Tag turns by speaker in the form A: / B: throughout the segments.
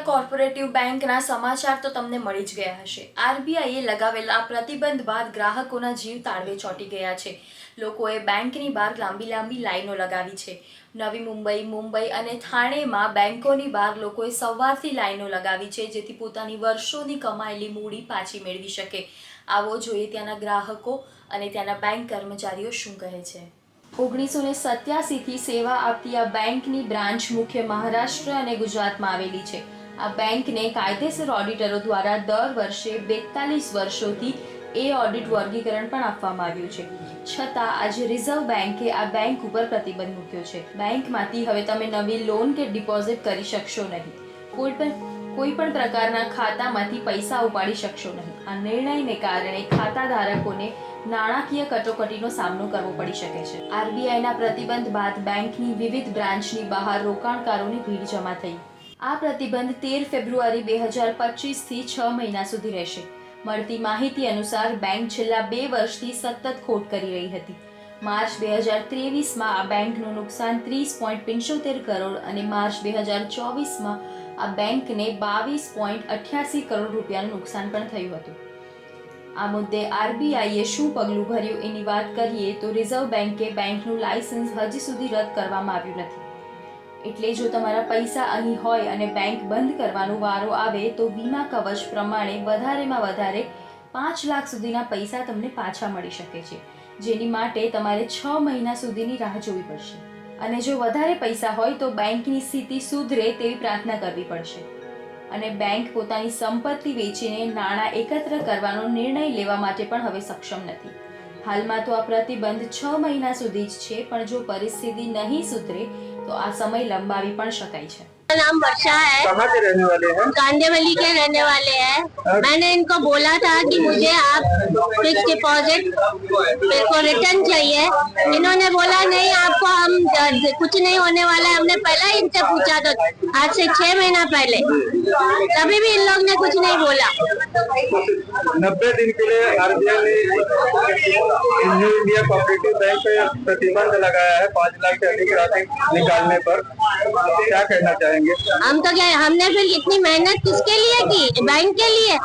A: India corporative બેંકના સમાચાર તો તમને મળી જ ગયા હશે. આરબીઆઈએ લગાવેલા પ્રતિબંધ બાદ ગ્રાહકોના જીવ તાળવે ચોંટી ગયા છે. લોકોએ બેંકની બહાર લાંબી લાંબી લાઈનો લગાવી છે. નવી મુંબઈ મુંબઈ અને થાણેમાં બેંકોની બહાર લોકોએ સવારથી લાઈનો લગાવી છે, જેથી પોતાની વર્ષોની કમાયેલી મૂડી પાછી મેળવી શકે. આવો જોઈએ ત્યાંના ગ્રાહકો અને ત્યાંના બેંક કર્મચારીઓ શું કહે છે. ઓગણીસો ને સત્યાસીથી સેવા આપતી આ બેંકની બ્રાન્ચ મુખ્ય મહારાષ્ટ્ર અને ગુજરાતમાં આવેલી છે. આ બેંકને કાયદેસર ઓડિટરો દ્વારા દર વર્ષે બેતાલીસ વર્ષોથી એ ઓડિટ વર્ગીકરણ પણ આપવામાં આવ્યું છે. છતાં આજે રિઝર્વ બેંકે આ બેંક ઉપર પ્રતિબંધ મૂક્યો છે. બેંકમાંથી હવે તમે નવી લોન કે ડિપોઝિટ કરી શકશો નહીં. કોઈ પણ કોઈ પણ પ્રકારના ખાતામાંથી પૈસા ઉપાડી શકશો નહીં. આ નિર્ણયને કારણે ખાતા ધારકોને નાણાકીય કટોકટીનો સામનો કરવો પડી શકે છે. આરબીઆઈના પ્રતિબંધ બાદ બેંકની વિવિધ બ્રાન્ચની બહાર રોકાણકારોની ભીડ જમા થઈ. આ પ્રતિબંધ તેર ફેબ્રુઆરી બે હજાર પચીસથી છ મહિના સુધી રહેશે. મળતી માહિતી અનુસાર બેંક છેલ્લા બે વર્ષથી સતત ખોટ કરી રહી હતી. માર્ચ બે હજાર ત્રેવીસમાં આ બેંકનું નુકસાન ત્રીસ પોઈન્ટ પંચોતેર કરોડ અને માર્ચ બે હજાર ચોવીસમાં આ બેંકને બાવીસ પોઈન્ટ અઠ્યાસી કરોડ રૂપિયાનું નુકસાન પણ થયું હતું. આ મુદ્દે આરબીઆઈએ શું પગલું ભર્યું એની વાત કરીએ તો રિઝર્વ બેંકે બેંકનું લાયસન્સ હજી સુધી રદ કરવામાં આવ્યું નથી. એટલે જો તમારા પૈસા અહીં હોય અને બેંક બંધ કરવાનો વારો આવે તો વીમા કવચ પ્રમાણે વધારેમાં વધારે પાંચ લાખ સુધીના પૈસા તમને પાછા મળી શકે છે, જેની માટે તમારે છ મહિના સુધીની રાહ જોવી પડશે. અને જો વધારે પૈસા હોય તો બેંકની સ્થિતિ સુધરે તેવી પ્રાર્થના કરવી પડશે. અને બેંક પોતાની સંપત્તિ વેચીને નાણાં એકત્ર કરવાનો નિર્ણય લેવા માટે પણ હવે સક્ષમ નથી. હાલમાં તો આ પ્રતિબંધ છ મહિના સુધી જ છે પણ જો પરિસ્થિતિ નહીં સુધરે તો આ સમય લંબાવી પણ શકાય છે
B: मेरा नाम वर्षा है
C: कहाँ के रहने वाले हैं
B: कांदेवली के रहने वाले हैं मैंने इनको बोला था कि मुझे आप फिक्स डिपॉजिट मेरे को रिटर्न चाहिए इन्होंने बोला नहीं आपको हम ज- कुछ नहीं होने वाला है हमने पहले ही इनसे पूछा था आज से छह महीना पहले तभी भी इन लोग ने कुछ नहीं बोला।
C: नब्बे दिन के लिए आरबीआई ने न्यू इंडिया कोऑपरेटिव बैंक पे प्रतिबंध लगाया है पाँच लाख से अधिक राशि निकालने पर। क्या कहना चाहेंगे?
B: हम तो क्या हमने फिर इतनी मेहनत किसके लिए की? बैंक के लिए?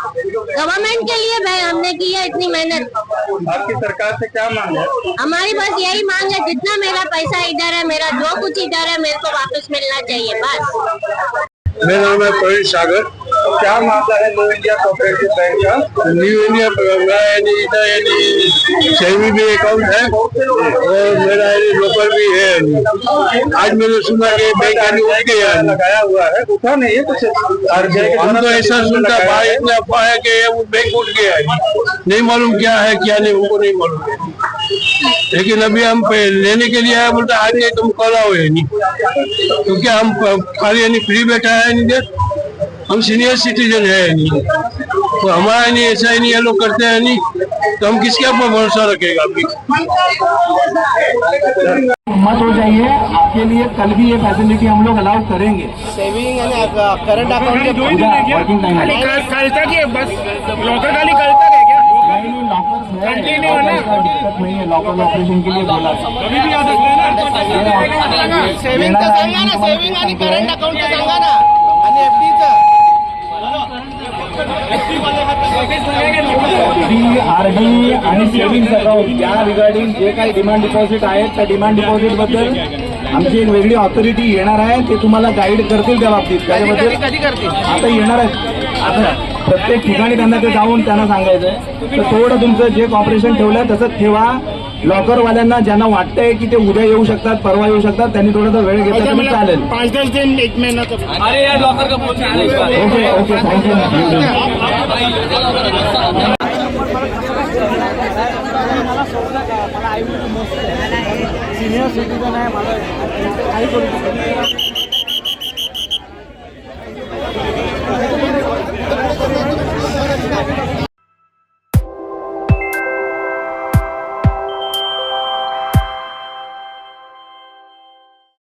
B: गवर्नमेंट के लिए भाई हमने की है इतनी मेहनत।
C: आपकी सरकार से क्या मांग है?
B: हमारी बस यही मांग है जितना मेरा पैसा इधर है मेरा जो कुछ इधर है मेरे को वापस मिलना चाहिए बस।
C: मेरा नाम है प्रवीण सागर क्या मामला है न्यू इंडिया कोऑपरेटिव बैंक का न्यू इंडिया मेरा यानी इधर यानी सेविंग भी अकाउंट है और मेरा यानी लोकल भी है आज मैंने सुना कि बैंक यानी उठ गया है लगाया हुआ है उठा नहीं है कुछ आरबीआई हम तो ऐसा सुनता भाई इतना अफवाह है कि वो बैंक उठ गया है नहीं मालूम क्या है क्या नहीं हमको नहीं मालूम है लेकिन अभी हम लेने के लिए आए बोलते आज नहीं तुम कल आओ ये नहीं। क्योंकि हम खाली यानी फ्री बैठा है नहीं देर हम सीनियर सिटीजन है नहीं तो हमारा नहीं ऐसा ही नहीं ये लोग करते हैं नहीं तो हम किसके ऊपर भरोसा रखेगा अभी?
D: मत हो जाइए आपके लिए कल भी ये फैसिलिटी हम लोग अलाउ करेंगे।
E: सेविंग करंट अकाउंट के
D: वर्किंग टाइम
F: कल कल तक ये बस लॉकर खाली कल तक क्या
D: लॉकर
F: Continue होना।
D: दिक्कत नहीं लॉकर ऑपरेशन के लिए बोला।
F: कभी भी आ सकते ना
E: सेविंग तर सांगा ना सेविंग आणि करंट अकाउंट सांगा ना. आणि एफडीचं
D: डी आर डी आणि सेव्हिंग्स अकाउंट या रिगार्डिंग जे काही डिमांड डिपॉझिट आहेत त्या डिमांड डिपॉझिटबद्दल आमची एक वेगळी ऑथॉरिटी येणार आहे. ते तुम्हाला गाईड करतील त्या बाबतीत. त्याच्याबद्दल आता येणार आहेत. आता प्रत्येक ठिकाणी त्यांना ते जाऊन त्यांना सांगायचं आहे तर थोडं तुमचं जे कॉपरेशन ठेवलंय तसंच ठेवा. लॉकरवाल्यांना ज्यांना वाटतंय की ते उद्या येऊ शकतात परवा येऊ शकतात त्यांनी थोडासा वेळ घेतला तरी चालेल.
F: पाँच दस दिन एक महीना तो अरे यार लॉकर का
D: okay okay
F: thank you senior citizen आहे. मला काही करू शकत